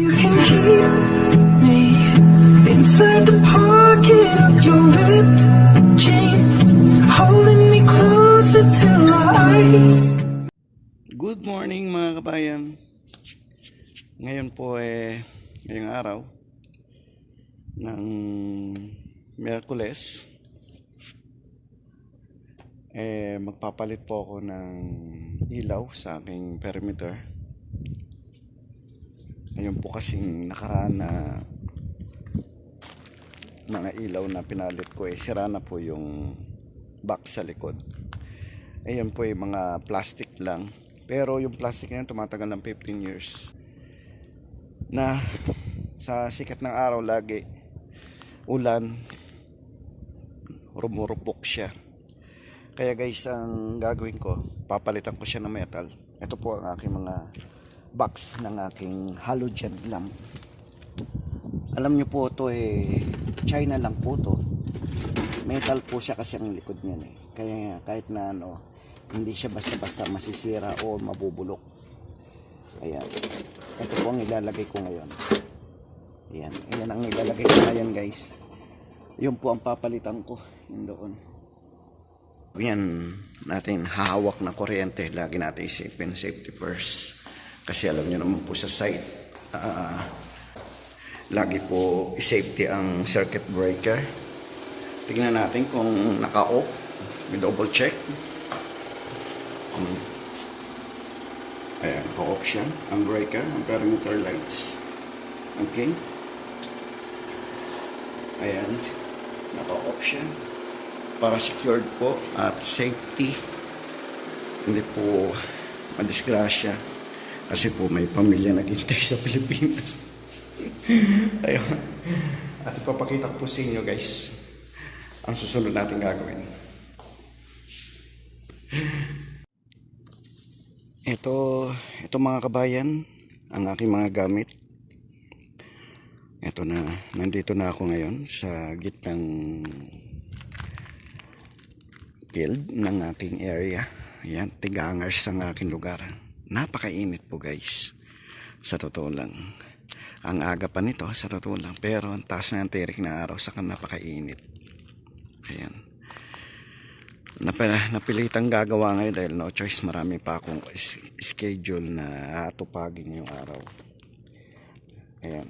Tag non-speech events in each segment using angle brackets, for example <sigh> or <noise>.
You can keep me inside the pocket of your ripped jeans, holding me closer till our. Good morning mga kabayan. Ngayon po eh, ngayong araw ng Miyerkules eh magpapalit po ako ng ilaw sa aking perimeter. Ngayon po kasing nakaraan na mga ilaw na pinalit ko eh sira na po yung box sa likod. Ayan po yung mga plastic lang. Pero yung plastic na tumatagal ng 15 years. Na sa sikat ng araw lagi ulan rumurupok siya. Kaya guys, ang gagawin ko, papalitan ko siya ng metal. Ito po ang aking mga box ng aking halogen lamp. Alam nyo po ito eh, China lang po to. Metal po siya kasi ang likod niyan eh. Kaya kahit na ano, hindi siya basta-basta masisira o mabubulok. Ayan. Ito po ang ilalagay ko ngayon. Ayan. Ayan ang ilalagay ko ngayon guys. Yun po ang papalitan ko. Yun doon. Yan natin hahawak na kuryente. Lagi natin isipin safety first. Kasi alam nyo naman po sa site, ah, lagi po safety ang circuit breaker. Tingnan natin kung naka-off. We double check. Hmm. Ayan, naka-off siya. Ang breaker, ang perimeter lights. Okay. Ayan. Naka-off siya. Para secured po at safety. Hindi po madisgrasya. Kasi po may pamilya naghintay sa Pilipinas. <laughs> Ayun. At ipapakita ko po sa inyo guys ang susunod natin gagawin. Ito, ito mga kabayan, ang aking mga gamit. Ito na, nandito na ako ngayon sa gitnang field ng aking area. Ayan, tigangers ang aking lugar. Napakainit po guys. Sa totoo lang. Ang aga pa nito, sa totoo lang. Pero ang taas na ang tirik na araw, saka napakainit. Ayan. Nap napilitang gagawa ngayon dahil no choice marami pa akong schedule na atupagin ngayong araw. Ayan.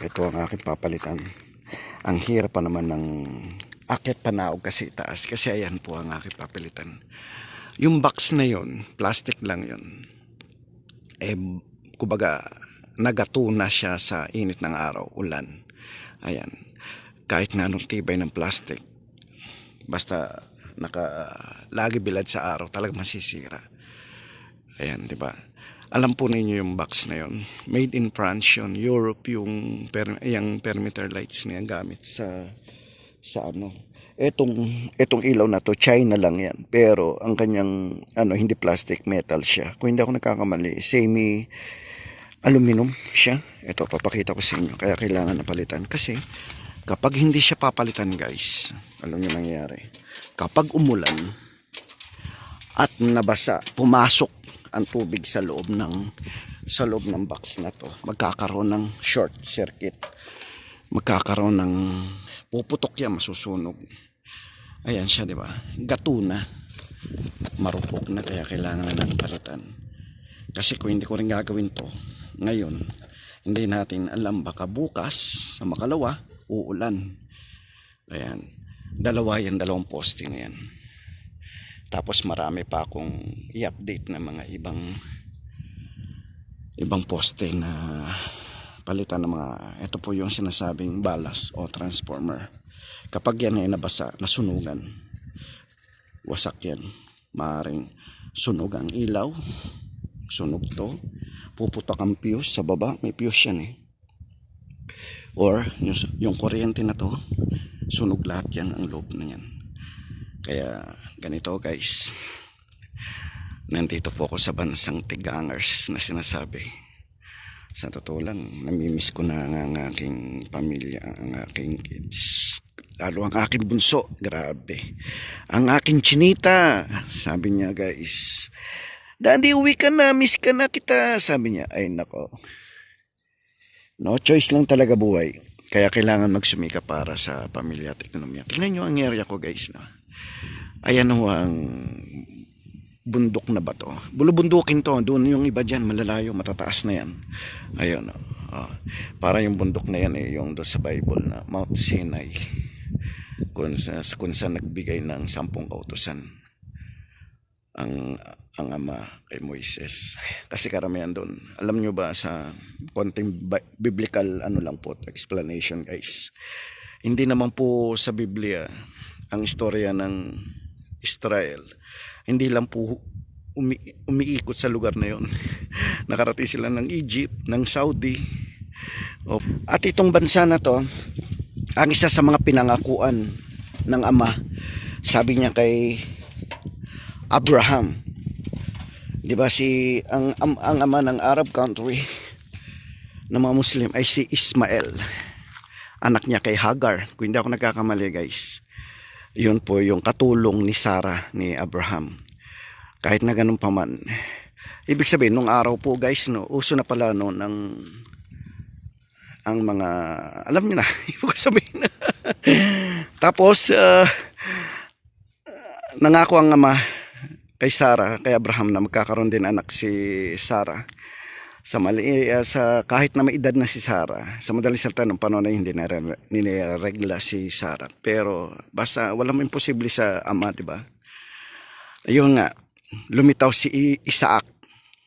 Ito ang aking papalitan. Ang hirap pa naman ng akit panaog kasi taas. Kasi ayan po ang aking papalitan. Yung box na yon plastic lang yon Eh, kumbaga, nagatuna siya sa init ng araw, ulan. Ayan. Kahit na anong tibay ng plastic, basta naka lagi bilad sa araw talaga masisira ayan di ba alam po ninyo yung box na yon made in France yun Europe yung per, yung perimeter lights na yan gamit sa sa ano etong etong ilaw na to China lang yan. Pero ang kanyang ano hindi plastic metal siya. Kung hindi ako nagkakamali semi aluminum siya. Ito papakita ko sa inyo. Kaya kailangan na palitan. Kasi kapag hindi siya papalitan guys alam niyo nangyayari. Kapag umulan at nabasa pumasok ang tubig sa loob ng sa loob ng box na to magkakaroon ng short circuit. Magkakaroon ng puputok yan masusunog ayan siya di ba? Gatuna marupok na kaya kailangan na ng palitan kasi kung hindi ko rin gagawin to ngayon hindi natin alam baka bukas sa makalawa uulan. Ayan. Dalawa yan dalawang poste na yan. Tapos marami pa akong i-update na mga ibang ibang poste na palitan ng mga ito po yung sinasabing balas o transformer kapag yan ay nabasa nasunugan wasak yan. Maaring sunog ang ilaw sunog to puputok ang fuse sa baba may fuse yan eh. Or yung, yung kuryente na to sunog lahat yan ang loob na yan. Kaya ganito guys nandito po ako sa bansang tigangers na sinasabi. Sa totoo lang namimiss ko na ang, aking pamilya ang aking kids lalo ang aking bunso grabe ang aking chinita sabi niya guys Daddy, uwi ka na, miss ka na kita. Sabi niya, ay nako. No choice lang talaga buhay. Kaya kailangan magsumika para sa pamilya at ekonomiya. Tingnan nyo ang area ko guys. No? Ayan ho ang bundok na ba to? Bulubundukin to. Doon yung iba dyan, malalayo, matataas na yan. Ayun. Oh. Oh. Para yung bundok na yan eh, yung doon sa Bible na Mount Sinai. Kung, sa, kung saan nagbigay ng sampung kautusan ang ang ama kay Moises. Kasi karamihan doon. Alam nyo ba sa konting bi- biblical ano lang po explanation guys. Hindi naman po sa Biblia ang istorya ng Israel. Hindi lang po umi- umiikot sa lugar na yon. <laughs> Nakarating sila ng Egypt, ng Saudi. O, at itong bansa na to, ang isa sa mga pinangakuan ng ama, sabi niya kay Abraham. 'Di ba si ang, ang ang ama ng Arab country ng mga Muslim ay si Ismael. Anak niya kay Hagar. Kung hindi ako nagkakamali, guys. Yun po yung katulong ni Sarah ni Abraham. Kahit na ganun pa man. Ibig sabihin, nung araw po guys, no, uso na pala no, ng ang mga, alam niyo na, <laughs> ibig sabihin. Tapos, ah, nangako ang ama kay Sarah, kay Abraham na magkakaroon din anak si Sarah. Sa mali eh, sa kahit na may edad na si Sarah, sa madaling salita nung panahon na hindi nare- niregla si Sarah. Pero basta walang imposible sa ama, 'di ba? Ayun nga, lumitaw si Isaac.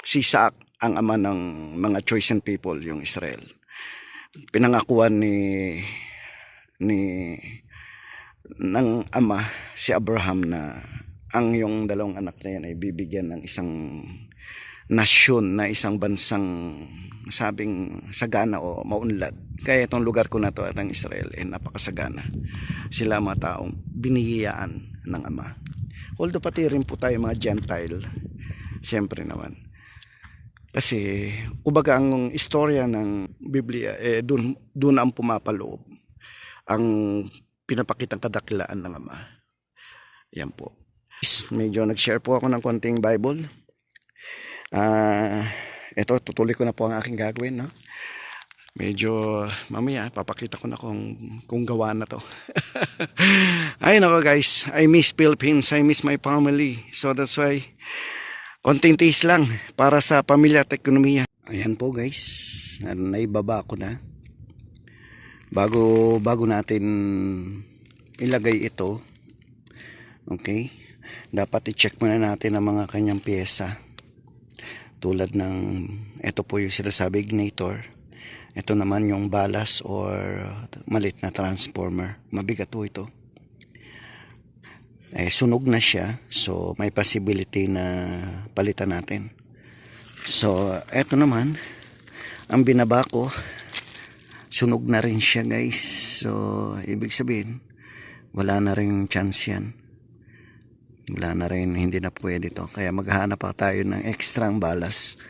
Si Isaac ang ama ng mga chosen people, yung Israel. Pinangakuan ni ni ng ama si Abraham na ang yung dalawang anak na yan ay bibigyan ng isang nasyon na isang bansang sabing sagana o maunlad. Kaya itong lugar ko na to at ang Israel ay napakasagana. Sila mga taong binihiyaan ng Ama. Although pati rin po tayo mga Gentile, siyempre naman. Kasi, ubaga ang istorya ng Biblia, eh, dun, dun ang pumapaloob ang pinapakitang kadakilaan ng Ama. Yan po. Medyo nag-share po ako ng konting Bible. Ah, ito tutuloy ko na po ang aking gagawin, no? Medyo mamaya papakita ko na kung kung gawa na to. <laughs> Ay nako guys, I miss Philippines, I miss my family. So that's why konting tiis lang para sa pamilya at ekonomiya. Ayan po guys, naibaba ko na. Bago bago natin ilagay ito. Okay? Dapat i-check muna natin ang mga kanyang pyesa tulad ng ito po yung sinasabi ignitor ito naman yung balas or malit na transformer. Mabigat po ito. Eh, sunog na siya. So may possibility na palitan natin. So eto naman. Ang binaba ko sunog na rin siya guys. So ibig sabihin wala na rin chance yan. Wala na rin hindi na pwede to. Kaya maghanap pa tayo ng extra balas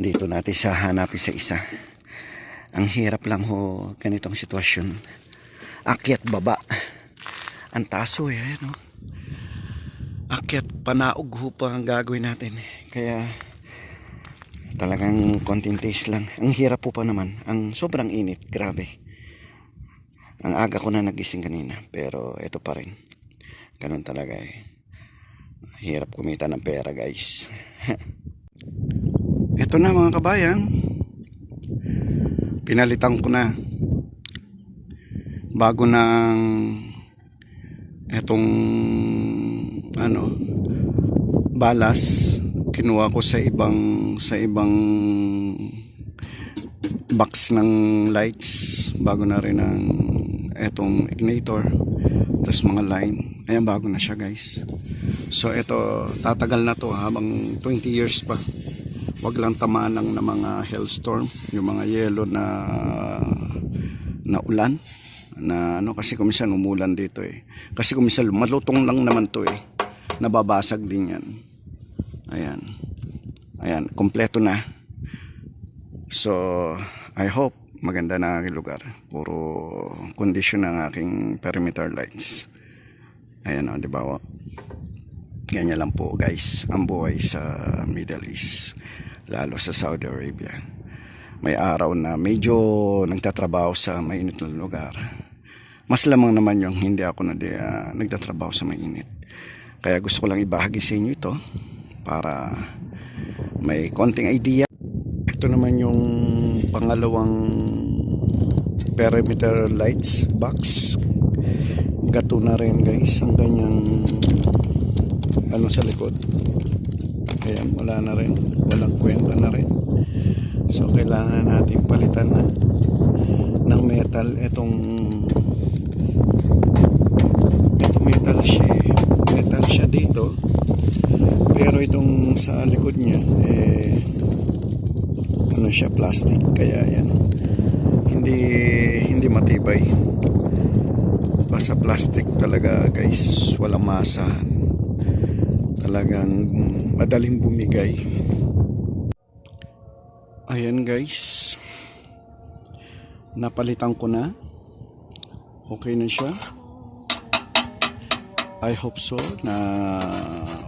dito natin sa hanapin sa isa. Ang hirap lang ho ganitong sitwasyon. Akyat baba. Ang taso eh no? akyat panaog ho pa ang gagawin natin kaya talagang konting taste lang. Ang hirap po pa naman. Ang sobrang init grabe. Ang aga ko na nagising kanina pero ito pa rin. Ganun talaga eh. Hirap kumita ng pera guys. <laughs> Ito na mga kabayan. Pinalitan ko na. Bago ng etong ano balas kinuha ko sa ibang sa ibang box ng lights. Bago na rin ang etong ignitor. Tapos mga line. Ayan bago na siya guys. So ito tatagal na to habang 20 years pa wag lang tamaan ng mga hailstorm yung mga yelo na na ulan na ano kasi kumisan umulan dito eh. Kasi kumisan malutong lang naman to eh. Nababasag din yan. Ayan. Ayan kompleto na. So I hope maganda na aking lugar. Puro condition ng aking perimeter lights. Ayan o di ba? Ganyan lang po guys ang buhay sa Middle East lalo sa Saudi Arabia may araw na medyo nagtatrabaho sa mainit na lugar. Mas lamang naman yung hindi ako na ah, nagtatrabaho sa mainit. Kaya gusto ko lang ibahagi sa inyo ito para may konting idea. Ito naman yung pangalawang perimeter lights box. Gato na rin guys ang kanyang ano sa likod. Ayan, wala na rin. Walang kwenta na rin. So, kailangan natin palitan na ng metal. Itong ito metal siya eh. Metal siya dito. Pero itong sa likod niya, eh, ano siya, plastic. Kaya yan. Hindi, hindi matibay. Basta plastic talaga guys. Walang masa. Talagang madaling bumigay. Ayan guys. Napalitan ko na. Okay na siya. I hope so na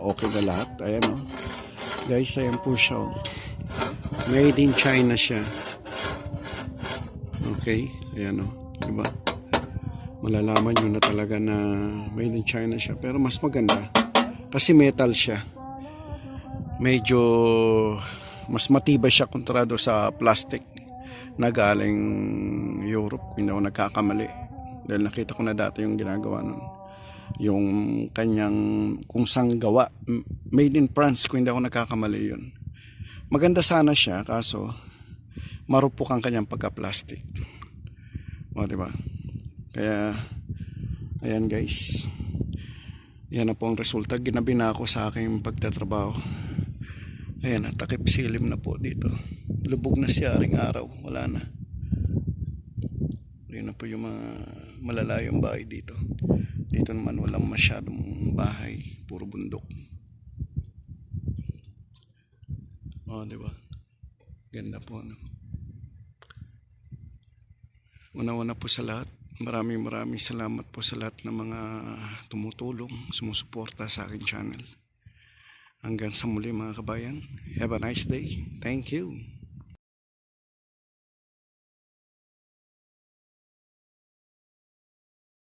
okay na lahat. Ayan o. Guys, ayan po siya o. Made in China siya. Okay. Ayan o. Diba? Malalaman nyo na talaga na made in China siya. Pero mas maganda. Kasi metal siya. Medyo mas matibay siya kontrado sa plastic na galing Europe. Hindi ako nagkakamali. Dahil nakita ko na dati yung ginagawa nun. Yung kanyang kung saan gawa. Made in France kung hindi ako nagkakamali yun. Maganda sana siya kaso marupok ang kanyang pagka-plastic. O diba kaya ayan guys. Yan na po ang resulta. Ginabi na ako sa aking pagtatrabaho Ayan, na, takip silim na po dito. Lubog na siya aring araw. Wala na. Ayan na po yung mga malalayong bahay dito. Dito naman walang masyadong bahay. Puro bundok. Oh, di ba? Ganda po, ano. Una-una po sa lahat. Maraming maraming salamat po sa lahat ng mga tumutulong, sumusuporta sa akin channel. Hanggang sa muli mga kabayan. Have a nice day. Thank you.